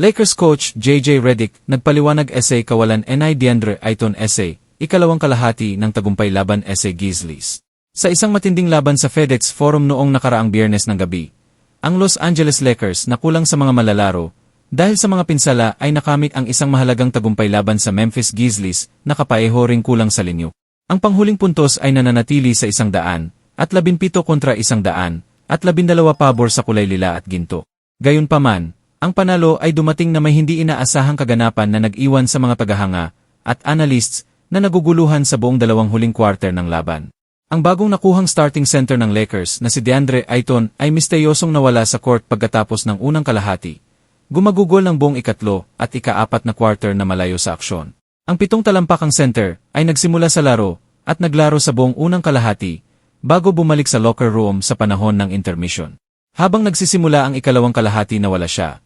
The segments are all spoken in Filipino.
Lakers coach JJ Redick nagpaliwanag essay kawalan NI DeAndre Ayton essay, ikalawang kalahati ng tagumpay laban essay Grizzlies. Sa isang matinding laban sa FedEx Forum noong nakaraang biyernes ng gabi, ang Los Angeles Lakers na kulang sa mga malalaro dahil sa mga pinsala ay nakamit ang isang mahalagang tagumpay laban sa Memphis Grizzlies na kapaeho ring kulang sa linyo. Ang panghuling puntos ay nananatili sa isang daan at labimpito kontra isang daan at labindalawa pabor sa kulay lila at ginto. Gayunpaman, ang panalo ay dumating na may hindi inaasahang kaganapan na nag-iwan sa mga tagahanga at analysts na naguguluhan sa buong dalawang huling quarter ng laban. Ang bagong nakuhang starting center ng Lakers na si DeAndre Ayton ay misteryosong nawala sa court pagkatapos ng unang kalahati. Gumagugol ng buong ikatlo at ikaapat na quarter na malayo sa aksyon. Ang pitong talampakang center ay nagsimula sa laro at naglaro sa buong unang kalahati bago bumalik sa locker room sa panahon ng intermission. Habang nagsisimula ang ikalawang kalahati na wala siya,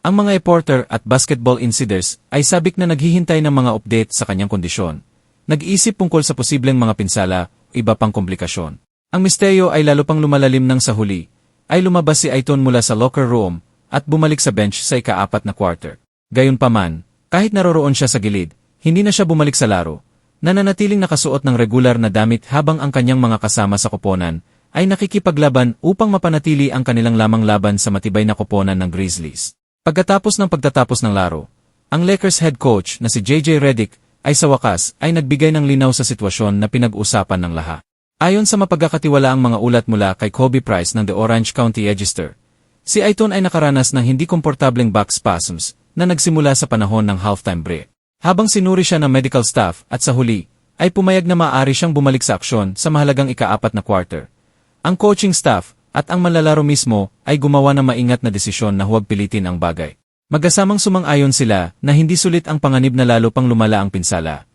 ang mga reporter at basketball insiders ay sabik na naghihintay ng mga update sa kanyang kondisyon. Nag-iisip tungkol sa posibleng mga pinsala o iba pang komplikasyon. Ang misteryo ay lalo pang lumalalim ng sa huli, ay lumabas si Aiton mula sa locker room at bumalik sa bench sa ikaapat na quarter. Gayunpaman, kahit naroroon siya sa gilid, hindi na siya bumalik sa laro. Nananatiling nakasuot ng regular na damit habang ang kanyang mga kasama sa koponan ay nakikipaglaban upang mapanatili ang kanilang lamang laban sa matibay na koponan ng Grizzlies. Pagkatapos ng pagtatapos ng laro, ang Lakers head coach na si JJ Redick ay sa wakas ay nagbigay ng linaw sa sitwasyon na pinag-usapan ng lahat. Ayon sa mapagkakatiwalaang mga ulat mula kay Kobe Price ng The Orange County Register, si Aiton ay nakaranas ng hindi komportableng back spasms na nagsimula sa panahon ng halftime break. Habang sinuri siya ng medical staff at sa huli, ay pumayag na maaari siyang bumalik sa aksyon sa mahalagang ikaapat na quarter. Ang coaching staff at ang manlalaro mismo ay gumawa ng maingat na desisyon na huwag pilitin ang bagay. Magasamang sumang-ayon sila na hindi sulit ang panganib na lalo pang lumala ang pinsala.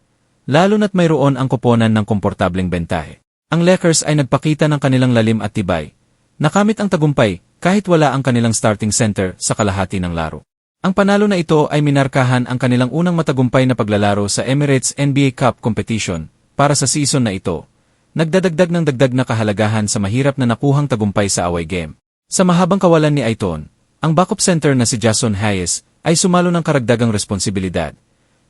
Lalo na't mayroon ang koponan ng komportableng bentahe. Ang Lakers ay nagpakita ng kanilang lalim at tibay. Nakamit ang tagumpay kahit wala ang kanilang starting center sa kalahati ng laro. Ang panalo na ito ay minarkahan ang kanilang unang matagumpay na paglalaro sa Emirates NBA Cup competition para sa season na ito nagdadagdag ng dagdag na kahalagahan sa mahirap na nakuhang tagumpay sa away game. Sa mahabang kawalan ni Aiton, ang backup center na si Jason Hayes ay sumalo ng karagdagang responsibilidad.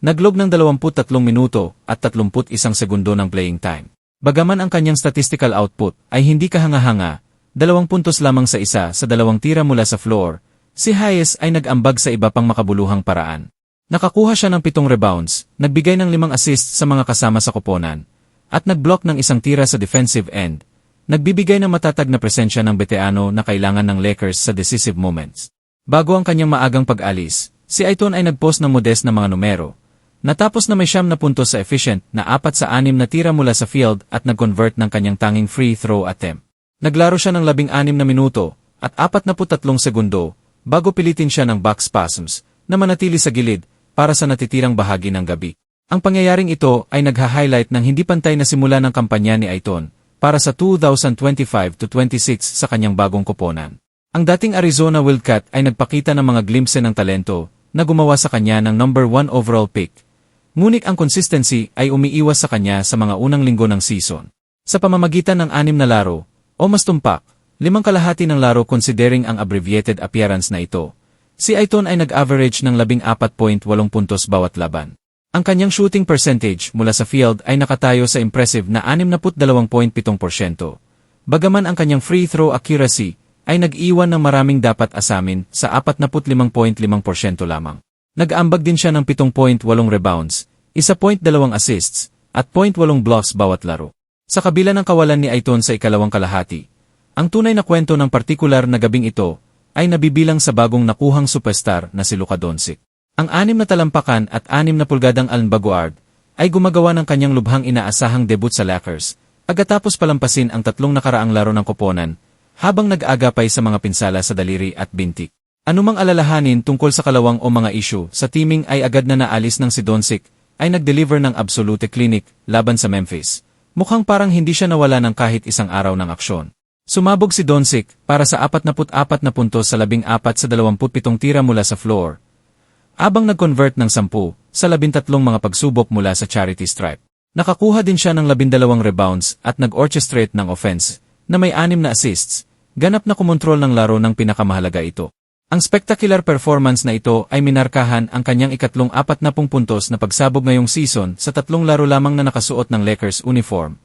Naglog ng 23 minuto at 31 segundo ng playing time. Bagaman ang kanyang statistical output ay hindi kahanga-hanga, dalawang puntos lamang sa isa sa dalawang tira mula sa floor, si Hayes ay nag-ambag sa iba pang makabuluhang paraan. Nakakuha siya ng pitong rebounds, nagbigay ng limang assists sa mga kasama sa koponan, at nagblock ng isang tira sa defensive end, nagbibigay ng matatag na presensya ng beteano na kailangan ng Lakers sa decisive moments. Bago ang kanyang maagang pag-alis, si Aiton ay nagpost ng modest na mga numero. Natapos na may siyam na puntos sa efficient na apat sa anim na tira mula sa field at nag-convert ng kanyang tanging free throw attempt. Naglaro siya ng labing anim na minuto at apat na putatlong segundo bago pilitin siya ng back spasms na manatili sa gilid para sa natitirang bahagi ng gabi. Ang pangyayaring ito ay nagha-highlight ng hindi pantay na simula ng kampanya ni Aiton para sa 2025-26 sa kanyang bagong koponan. Ang dating Arizona Wildcat ay nagpakita ng mga glimpse ng talento na gumawa sa kanya ng number 1 overall pick. Ngunit ang consistency ay umiiwas sa kanya sa mga unang linggo ng season. Sa pamamagitan ng anim na laro, o mas tumpak, limang kalahati ng laro considering ang abbreviated appearance na ito, si Aiton ay nag-average ng 14.8 puntos bawat laban. Ang kanyang shooting percentage mula sa field ay nakatayo sa impressive na 62.7%. Bagaman ang kanyang free throw accuracy ay nag-iwan ng maraming dapat asamin sa 45.5% lamang. Nag-ambag din siya ng 7.8 rebounds, 1.2 assists, at 0.8 blocks bawat laro. Sa kabila ng kawalan ni Aiton sa ikalawang kalahati, ang tunay na kwento ng partikular na gabing ito ay nabibilang sa bagong nakuhang superstar na si Luka Doncic. Ang anim na talampakan at anim na pulgadang Allen Baguard ay gumagawa ng kanyang lubhang inaasahang debut sa Lakers, agatapos palampasin ang tatlong nakaraang laro ng koponan, habang nag-agapay sa mga pinsala sa daliri at bintik. Anumang alalahanin tungkol sa kalawang o mga isyu sa teaming ay agad na naalis ng si Doncic, ay nag-deliver ng absolute clinic laban sa Memphis. Mukhang parang hindi siya nawala ng kahit isang araw ng aksyon. Sumabog si Doncic para sa 44 na puntos sa 14 sa 27 tira mula sa floor, Abang nag-convert ng 10 sa 13 mga pagsubok mula sa charity stripe. Nakakuha din siya ng 12 rebounds at nag-orchestrate ng offense na may anim na assists, ganap na kumontrol ng laro ng pinakamahalaga ito. Ang spectacular performance na ito ay minarkahan ang kanyang ikatlong apat na puntos na pagsabog ngayong season sa tatlong laro lamang na nakasuot ng Lakers uniform.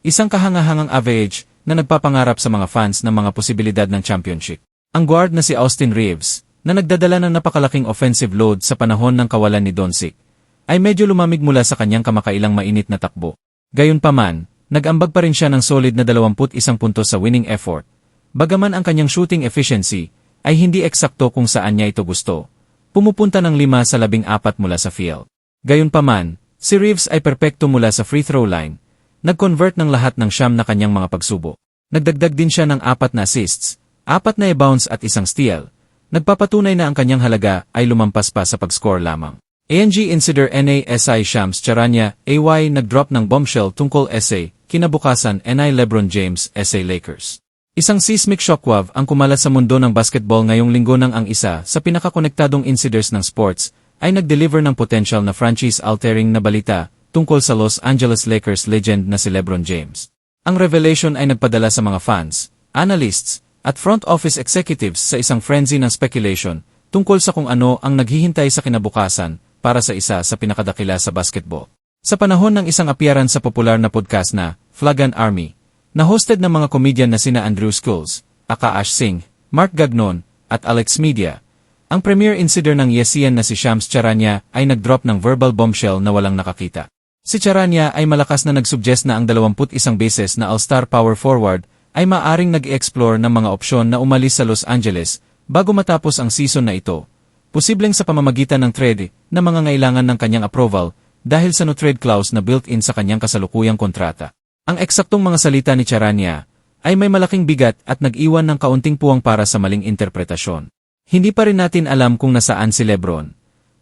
Isang kahangahangang average na nagpapangarap sa mga fans ng mga posibilidad ng championship. Ang guard na si Austin Reeves, na nagdadala ng napakalaking offensive load sa panahon ng kawalan ni Doncic, ay medyo lumamig mula sa kanyang kamakailang mainit na takbo. Gayunpaman, nag-ambag pa rin siya ng solid na 21 puntos sa winning effort. Bagaman ang kanyang shooting efficiency ay hindi eksakto kung saan niya ito gusto. Pumupunta ng 5 sa 14 mula sa field. Gayunpaman, si Reeves ay perpekto mula sa free throw line. Nag-convert ng lahat ng siyam na kanyang mga pagsubo. Nagdagdag din siya ng apat na assists, apat na e-bounce at isang steal. Nagpapatunay na ang kanyang halaga ay lumampas pa sa pag-score lamang. ANG Insider NASI Shams Charania, AY nag-drop ng bombshell tungkol SA, kinabukasan NI Lebron James, SA Lakers. Isang seismic shockwave ang kumalat sa mundo ng basketball ngayong linggo nang ang isa sa pinakakonektadong insiders ng sports ay nag-deliver ng potential na franchise-altering na balita tungkol sa Los Angeles Lakers legend na si Lebron James. Ang revelation ay nagpadala sa mga fans, analysts, at front office executives sa isang frenzy ng speculation tungkol sa kung ano ang naghihintay sa kinabukasan para sa isa sa pinakadakila sa basketball. Sa panahon ng isang appearance sa popular na podcast na Flagan Army, na hosted ng mga komedyan na sina Andrew Schools, Akash Singh, Mark Gagnon, at Alex Media, ang premier insider ng Yesian na si Shams Charania ay nag-drop ng verbal bombshell na walang nakakita. Si Charania ay malakas na nagsuggest na ang 21 beses na All-Star Power Forward ay maaring nag-explore ng mga opsyon na umalis sa Los Angeles bago matapos ang season na ito posibleng sa pamamagitan ng trade na mga ngailangan ng kanyang approval dahil sa no-trade clause na built-in sa kanyang kasalukuyang kontrata. Ang eksaktong mga salita ni Charania ay may malaking bigat at nag-iwan ng kaunting puwang para sa maling interpretasyon. Hindi pa rin natin alam kung nasaan si Lebron.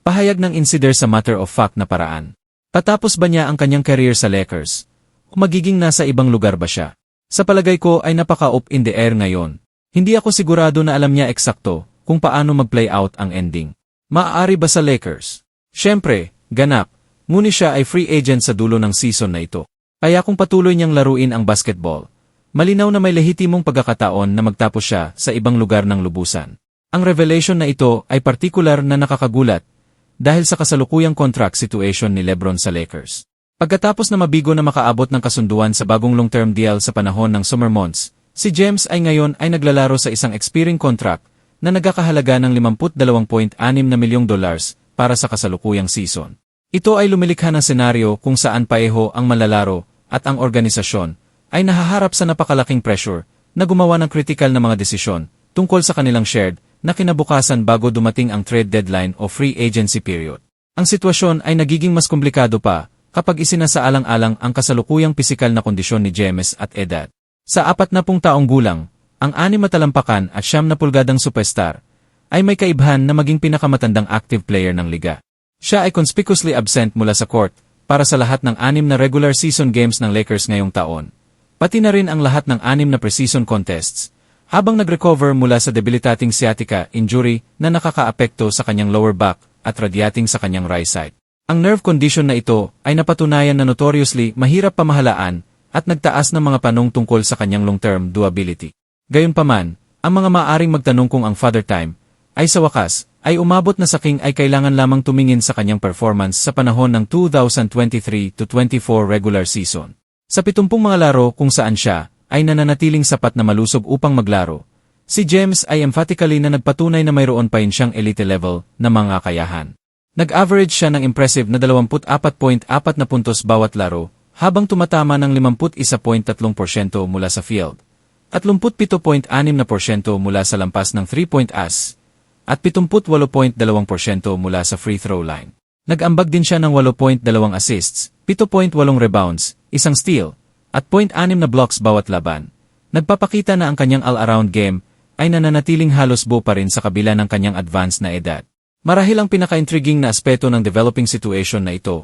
Pahayag ng insider sa matter of fact na paraan. Patapos ba niya ang kanyang career sa Lakers? O magiging nasa ibang lugar ba siya? Sa palagay ko ay napaka-up in the air ngayon. Hindi ako sigurado na alam niya eksakto kung paano mag-play out ang ending. Maaari ba sa Lakers? Siyempre, ganap, ngunit siya ay free agent sa dulo ng season na ito. Kaya kung patuloy niyang laruin ang basketball, malinaw na may lehitimong pagkakataon na magtapos siya sa ibang lugar ng lubusan. Ang revelation na ito ay partikular na nakakagulat dahil sa kasalukuyang contract situation ni Lebron sa Lakers. Pagkatapos na mabigo na makaabot ng kasunduan sa bagong long-term deal sa panahon ng summer months, si James ay ngayon ay naglalaro sa isang expiring contract na nagkakahalaga ng 52.6 na milyong dollars para sa kasalukuyang season. Ito ay lumilikha ng senaryo kung saan paeho ang malalaro at ang organisasyon ay nahaharap sa napakalaking pressure na gumawa ng critical na mga desisyon tungkol sa kanilang shared na kinabukasan bago dumating ang trade deadline o free agency period. Ang sitwasyon ay nagiging mas komplikado pa kapag isinasaalang-alang ang kasalukuyang pisikal na kondisyon ni James at edad. Sa apat na pung taong gulang, ang anim na at siyam na pulgadang superstar ay may kaibhan na maging pinakamatandang active player ng liga. Siya ay conspicuously absent mula sa court para sa lahat ng anim na regular season games ng Lakers ngayong taon, pati na rin ang lahat ng anim na preseason contests, habang nag-recover mula sa debilitating sciatica injury na nakakaapekto sa kanyang lower back at radyating sa kanyang right side. Ang nerve condition na ito ay napatunayan na notoriously mahirap pamahalaan at nagtaas ng mga panong tungkol sa kanyang long-term durability. Gayunpaman, ang mga maaring magtanong kung ang father time ay sa wakas ay umabot na sa King ay kailangan lamang tumingin sa kanyang performance sa panahon ng 2023 to 24 regular season. Sa 70 mga laro kung saan siya ay nananatiling sapat na malusob upang maglaro, si James ay emphatically na nagpatunay na mayroon pa rin siyang elite level na mga kayahan. Nag-average siya ng impressive na 24.4 na puntos bawat laro habang tumatama ng 51.3% mula sa field at 37.6% mula sa lampas ng 3-point as, at 78.2% mula sa free throw line. Nag-ambag din siya ng 8.2 assists, 7.8 rebounds, isang steal, at 0.6 na blocks bawat laban. Nagpapakita na ang kanyang all-around game ay nananatiling halos buo pa rin sa kabila ng kanyang advanced na edad. Marahil ang pinaka-intriguing na aspeto ng developing situation na ito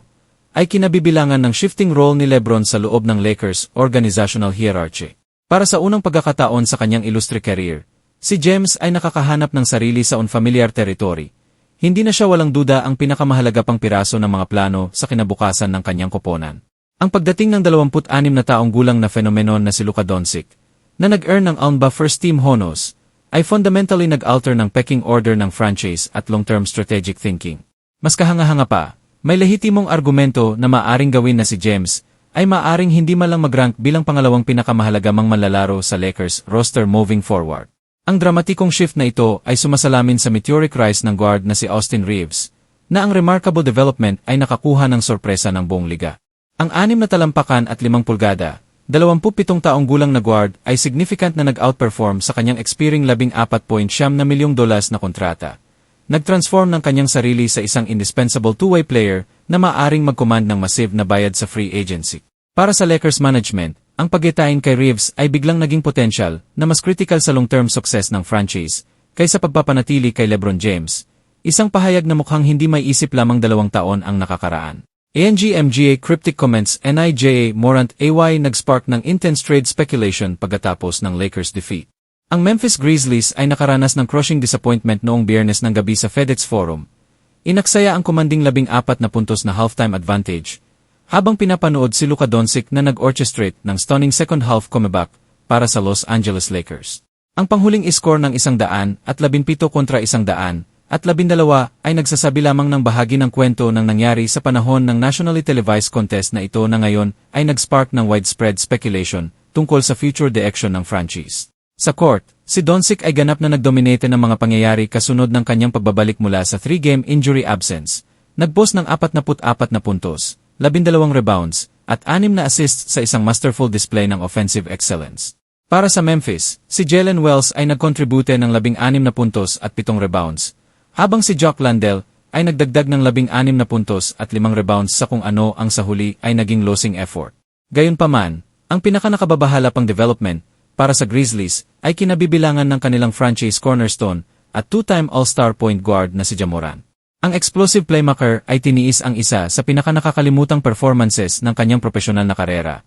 ay kinabibilangan ng shifting role ni Lebron sa loob ng Lakers organizational hierarchy. Para sa unang pagkakataon sa kanyang illustre career, si James ay nakakahanap ng sarili sa unfamiliar territory. Hindi na siya walang duda ang pinakamahalaga pang piraso ng mga plano sa kinabukasan ng kanyang koponan. Ang pagdating ng 26 na taong gulang na fenomenon na si Luka Doncic, na nag-earn ng ALMBA First Team Honos, ay fundamentally nag-alter ng pecking order ng franchise at long-term strategic thinking. Mas kahanga-hanga pa, may lehitimong argumento na maaring gawin na si James ay maaring hindi malang mag-rank bilang pangalawang pinakamahalaga mang manlalaro sa Lakers roster moving forward. Ang dramatikong shift na ito ay sumasalamin sa meteoric rise ng guard na si Austin Reeves, na ang remarkable development ay nakakuha ng sorpresa ng buong liga. Ang anim na talampakan at limang pulgada, 27 taong gulang na guard ay significant na nag-outperform sa kanyang expiring 14.7 na milyong dolas na kontrata. Nag-transform ng kanyang sarili sa isang indispensable two-way player na maaring mag-command ng massive na bayad sa free agency. Para sa Lakers management, ang pagitain kay Reeves ay biglang naging potential na mas critical sa long-term success ng franchise kaysa pagpapanatili kay LeBron James, isang pahayag na mukhang hindi may isip lamang dalawang taon ang nakakaraan. ANGMGA Cryptic Comments NIJA Morant AY nag-spark ng intense trade speculation pagkatapos ng Lakers defeat. Ang Memphis Grizzlies ay nakaranas ng crushing disappointment noong biyernes ng gabi sa FedEx Forum. Inaksaya ang kumanding labing apat na puntos na halftime advantage, habang pinapanood si Luka Doncic na nag-orchestrate ng stunning second half comeback para sa Los Angeles Lakers. Ang panghuling iskor ng isang daan at labinpito kontra isang daan at labindalawa ay nagsasabi lamang ng bahagi ng kwento ng nangyari sa panahon ng nationally televised contest na ito na ngayon ay nag-spark ng widespread speculation tungkol sa future direction ng franchise. Sa court, si Doncic ay ganap na nagdominate ng mga pangyayari kasunod ng kanyang pagbabalik mula sa 3-game injury absence. Nagpost ng 44 na puntos, 12 rebounds, at 6 na assists sa isang masterful display ng offensive excellence. Para sa Memphis, si Jalen Wells ay nagkontribute ng 16 na puntos at 7 rebounds, habang si Jock Landell ay nagdagdag ng labing anim na puntos at limang rebounds sa kung ano ang sa huli ay naging losing effort. Gayunpaman, ang pinakanakababahala pang development para sa Grizzlies ay kinabibilangan ng kanilang franchise cornerstone at two-time All-Star point guard na si Jamoran. Ang explosive playmaker ay tiniis ang isa sa pinakanakakalimutang performances ng kanyang profesional na karera.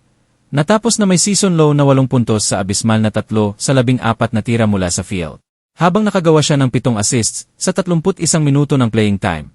Natapos na may season low na walong puntos sa abismal na tatlo sa labing apat na tira mula sa field. Habang nakagawa siya ng pitong assists sa 31 minuto ng playing time,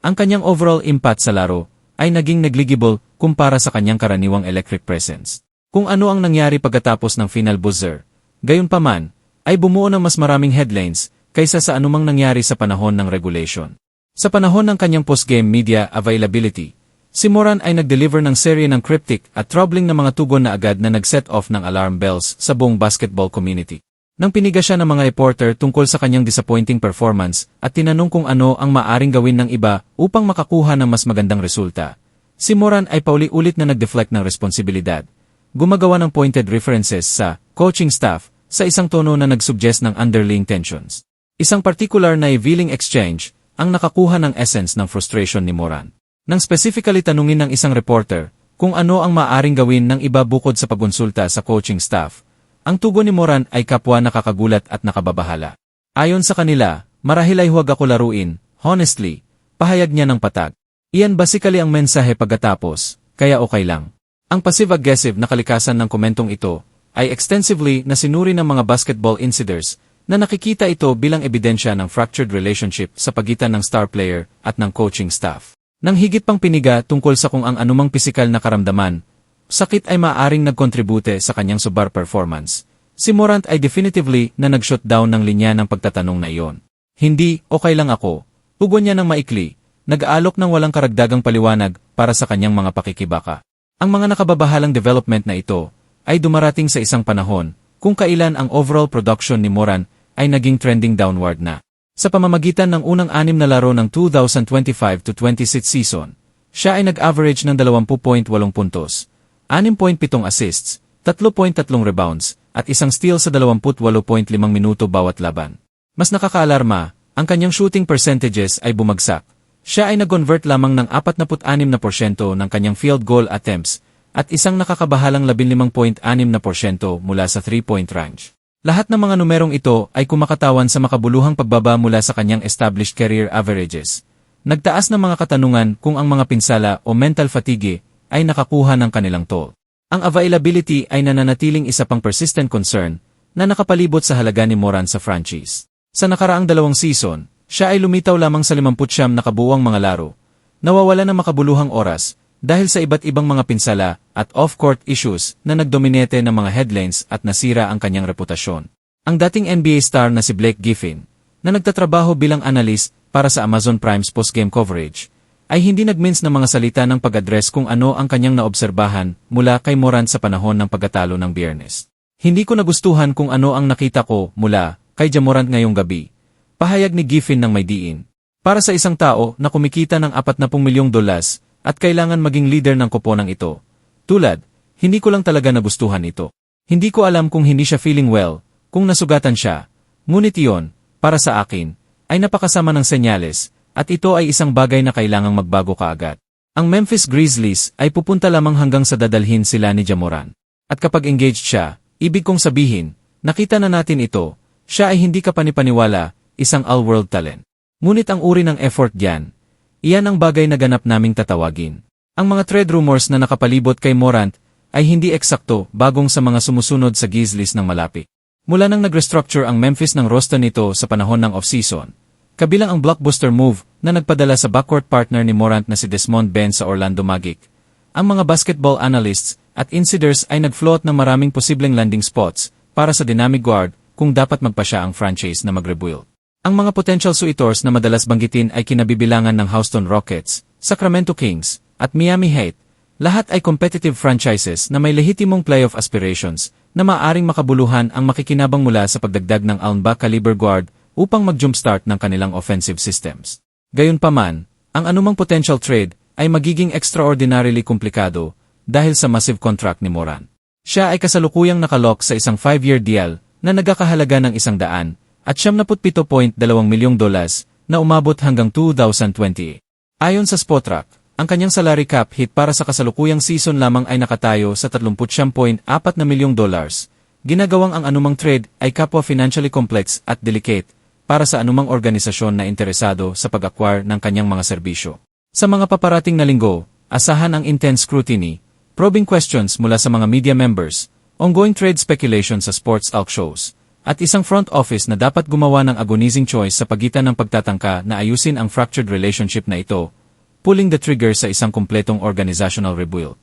ang kanyang overall impact sa laro ay naging negligible kumpara sa kanyang karaniwang electric presence. Kung ano ang nangyari pagkatapos ng final buzzer, gayunpaman, ay bumuo ng mas maraming headlines kaysa sa anumang nangyari sa panahon ng regulation. Sa panahon ng kanyang post-game media availability, si Moran ay nag-deliver ng serye ng cryptic at troubling na mga tugon na agad na nag-set off ng alarm bells sa buong basketball community. Nang piniga siya ng mga reporter tungkol sa kanyang disappointing performance at tinanong kung ano ang maaring gawin ng iba upang makakuha ng mas magandang resulta, si Moran ay pauli-ulit na nag-deflect ng responsibilidad. Gumagawa ng pointed references sa coaching staff sa isang tono na nagsuggest ng underlying tensions. Isang particular na revealing exchange ang nakakuha ng essence ng frustration ni Moran. Nang specifically tanungin ng isang reporter kung ano ang maaring gawin ng iba bukod sa pagonsulta sa coaching staff, ang tugon ni Moran ay kapwa nakakagulat at nakababahala. Ayon sa kanila, marahil ay huwag ako laruin, honestly, pahayag niya ng patag. Iyan basically ang mensahe pagkatapos, kaya okay lang. Ang passive-aggressive na kalikasan ng komentong ito ay extensively na sinuri ng mga basketball insiders na nakikita ito bilang ebidensya ng fractured relationship sa pagitan ng star player at ng coaching staff. Nang higit pang piniga tungkol sa kung ang anumang pisikal na karamdaman sakit ay maaring nagkontribute sa kanyang subar performance. Si Morant ay definitively na nag-shut down ng linya ng pagtatanong na iyon. Hindi, okay lang ako. Tugon niya ng maikli, nag-aalok ng walang karagdagang paliwanag para sa kanyang mga pakikibaka. Ang mga nakababahalang development na ito ay dumarating sa isang panahon kung kailan ang overall production ni Moran ay naging trending downward na. Sa pamamagitan ng unang anim na laro ng 2025-26 season, siya ay nag-average ng 20.8 puntos, 6.7 assists, 3.3 rebounds, at isang steal sa 28.5 minuto bawat laban. Mas nakakaalarma, ang kanyang shooting percentages ay bumagsak. Siya ay nag-convert lamang ng 46% ng kanyang field goal attempts at isang nakakabahalang 15.6% mula sa 3-point range. Lahat ng mga numerong ito ay kumakatawan sa makabuluhang pagbaba mula sa kanyang established career averages. Nagtaas ng mga katanungan kung ang mga pinsala o mental fatigue ay nakakuha ng kanilang toll. Ang availability ay nananatiling isa pang persistent concern na nakapalibot sa halaga ni Moran sa franchise. Sa nakaraang dalawang season, siya ay lumitaw lamang sa 50 na kabuwang mga laro, nawawala ng makabuluhang oras dahil sa iba't ibang mga pinsala at off-court issues na nagdominete ng mga headlines at nasira ang kanyang reputasyon. Ang dating NBA star na si Blake Griffin, na nagtatrabaho bilang analyst para sa Amazon Prime's post-game coverage, ay hindi nagmins ng mga salita ng pag-address kung ano ang kanyang naobserbahan mula kay Morant sa panahon ng pagkatalo ng biyernes. Hindi ko nagustuhan kung ano ang nakita ko mula kay Jamorant ngayong gabi. Pahayag ni Giffin ng may diin. Para sa isang tao na kumikita ng 40 milyong dolas at kailangan maging leader ng koponang ito. Tulad, hindi ko lang talaga nagustuhan ito. Hindi ko alam kung hindi siya feeling well, kung nasugatan siya. Ngunit iyon, para sa akin, ay napakasama ng senyales, at ito ay isang bagay na kailangang magbago kaagad. Ang Memphis Grizzlies ay pupunta lamang hanggang sa dadalhin sila ni Jamoran. At kapag engaged siya, ibig kong sabihin, nakita na natin ito, siya ay hindi kapanipaniwala, isang all-world talent. Ngunit ang uri ng effort diyan, iyan ang bagay na ganap naming tatawagin. Ang mga trade rumors na nakapalibot kay Morant ay hindi eksakto bagong sa mga sumusunod sa Grizzlies ng malapit. Mula nang nag-restructure ang Memphis ng roster nito sa panahon ng off-season, kabilang ang blockbuster move na nagpadala sa backcourt partner ni Morant na si Desmond Ben sa Orlando Magic. Ang mga basketball analysts at insiders ay nag-float ng maraming posibleng landing spots para sa dynamic guard kung dapat magpa siya ang franchise na mag-rebuild. Ang mga potential suitors na madalas banggitin ay kinabibilangan ng Houston Rockets, Sacramento Kings, at Miami Heat. Lahat ay competitive franchises na may lehitimong playoff aspirations na maaring makabuluhan ang makikinabang mula sa pagdagdag ng Alnba caliber guard upang mag-jumpstart ng kanilang offensive systems. Gayunpaman, ang anumang potential trade ay magiging extraordinarily komplikado dahil sa massive contract ni Moran. Siya ay kasalukuyang nakalok sa isang 5-year deal na nagkakahalaga ng isang daan at 77.2 milyong dolas na umabot hanggang 2020. Ayon sa Spotrac, ang kanyang salary cap hit para sa kasalukuyang season lamang ay nakatayo sa 30.4 na milyong dollars. Ginagawang ang anumang trade ay kapwa financially complex at delicate para sa anumang organisasyon na interesado sa pag-acquire ng kanyang mga serbisyo. Sa mga paparating na linggo, asahan ang intense scrutiny, probing questions mula sa mga media members, ongoing trade speculation sa sports talk shows, at isang front office na dapat gumawa ng agonizing choice sa pagitan ng pagtatangka na ayusin ang fractured relationship na ito, pulling the trigger sa isang kumpletong organizational rebuild.